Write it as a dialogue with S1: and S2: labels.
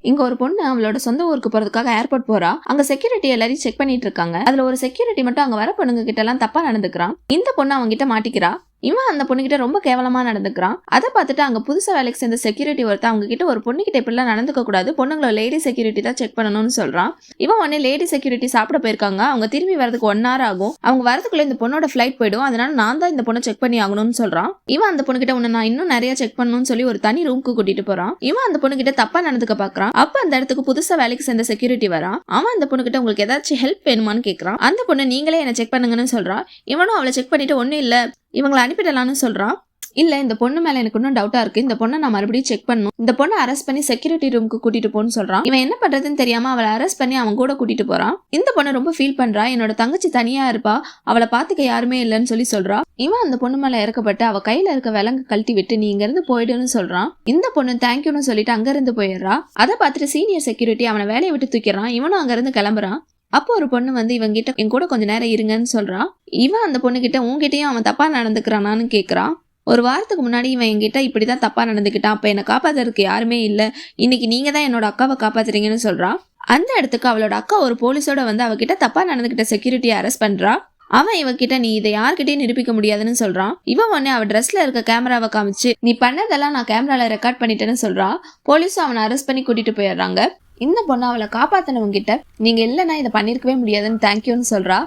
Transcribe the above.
S1: இங்க ஒரு பொண்ணு அவளோட சொந்த ஊருக்கு போறதுக்காக ஏர்போர்ட் போறா. அங்க செக்யூரிட்டி எல்லாரையும் செக் பண்ணிட்டு இருக்காங்க. அதுல ஒரு செக்யூரிட்டி மட்டும் அங்க வர பொண்ணுங்க கிட்ட எல்லாம் தப்பா நடந்துக்கிறான். இந்த பொண்ணு அவங்க கிட்ட மாட்டிக்கிறா. இவன் அந்த பொண்ணுகிட்ட ரொம்ப கேவலமா நடந்துக்கிறான். அதை பார்த்துட்டு அங்க புதுசா வேலைக்கு சேர்ந்த செக்யூரிட்டி ஒருத்தன் அவங்க கிட்ட ஒரு பொண்ணுகிட்ட இப்படிலாம் நடந்துக்க கூடாது. பொண்ணுங்களை லேடி செக்யூரிட்டி தான் செக் பண்ணணும்னு சொல்றான். இவன் உடனே லேடி செக்யூரிட்டி சாப்பிட போயிருக்காங்க. அவங்க திரும்பி வரதுக்கு ஒன் ஹவர் ஆகும். அவங்க வரதுக்குள்ள இந்த பொண்ணோட ஃபிளைட் போயிடும். அதனால நான் தான் இந்த பொண்ணை செக் பண்ணி ஆகணும்னு சொல்றான். இவன் அந்த பொண்ணுகிட்ட உன்னை நான் இன்னும் நிறைய செக் பண்ணணும்னு சொல்லி ஒரு தனி ரூமுக்கு கூட்டிட்டு போறான். இவன் அந்த பொண்ணுகிட்ட தப்பாக தப்பா நடந்துக்க பாக்குறான் அப்ப அந்த இடத்துக்கு புதுசா வேலைக்கு சேர்ந்த செக்யூரிட்டி வரான். அவன் அந்த பொண்ணுகிட்ட உங்களுக்கு ஏதாச்சும் ஹெல்ப் வேணுமான்னு கேட்குறான் அந்த பொண்ணு நீங்களே என்ன செக் பண்ணுங்கன்னு சொல்றான் இவனும் அவளை செக் பண்ணிட்டு ஒன்னும் இல்ல. இவங்களை அனுப்பிடலாம்னு சொல்கிறான் இல்லை இந்த பொண்ணு மேலே எனக்கு இன்னும் டவுட்டாக இருக்கு. இந்த பொண்ணை நான் மறுபடியும் செக் பண்ணணும். இந்த பொண்ணை அரெஸ்ட் பண்ணி செக்யூரிட்டி ரூமுக்கு கூட்டிட்டு போன்னு சொல்கிறான் இவன் என்ன பண்ணுறதுன்னு தெரியாமல் அவளை அரெஸ்ட் பண்ணி அவன் கூட கூட்டிட்டு போறான். இந்த பொண்ணு ரொம்ப ஃபீல் பண்ணுறா என்னோட தங்கச்சி தனியாக இருப்பா. அவளை பார்த்துக்க யாருமே இல்லைன்னு சொல்லி சொல்கிறா இவன் அந்த பொண்ணு மேலே இறக்கப்பட்டு அவள் கையில் இருக்க விலங்கு கழட்டி விட்டு நீ இங்கேருந்து போயிடுன்னு சொல்றான். இந்த பொண்ணு தேங்க்யூன்னு சொல்லிட்டு அங்கேருந்து போயிடுறா. அதை பார்த்துட்டு சீனியர் செக்யூரிட்டி அவனை வேலையை விட்டு தூக்கிறான் இவனும் அங்கேருந்து கிளம்புறான். அப்போ ஒரு பொண்ணு வந்து இவன் கிட்ட என் கூட கொஞ்ச நேரம் இருங்கன்னு சொல்றான் இவன் அந்த பொண்ணு கிட்ட உன்கிட்டயும் அவன் தப்பா நடந்துக்கிறானான்னு கேக்குறான் ஒரு வாரத்துக்கு முன்னாடி இவன் என்கிட்ட இப்படிதான் தப்பா நடந்துக்கிட்டான் அப்ப என்னை காப்பாத்துறதுக்கு யாருமே இல்ல. இன்னைக்கு நீங்க தான் என்னோட அக்காவை காப்பாத்துறீங்கன்னு சொல்றான் அந்த இடத்துக்கு அவளோட அக்கா ஒரு போலீஸோட வந்து அவகிட்ட தப்பா நடந்துக்கிட்ட செக்யூரிட்டியை அரெஸ்ட் பண்றா. அவன் இவகிட்ட நீ இதை யார்கிட்டயும் நிரூபிக்க முடியாதுன்னு சொல்றான் இவன் உடனே அவ ட்ரெஸ்ல இருக்க கேமராவை காமிச்சு நீ பண்ணதெல்லாம் நான் கேமரால ரெக்கார்ட் பண்ணிட்டேன்னு சொல்றான் போலீஸும் அவனை அரெஸ்ட் பண்ணி கூட்டிட்டு போயிடுறாங்க. இந்த பொண்ணு அவளை காப்பாத்தினவங்க கிட்ட நீங்க இல்லைன்னா இதை பண்ணிருக்கவே முடியாதுன்னு தேங்க்யூன்னு சொல்றா.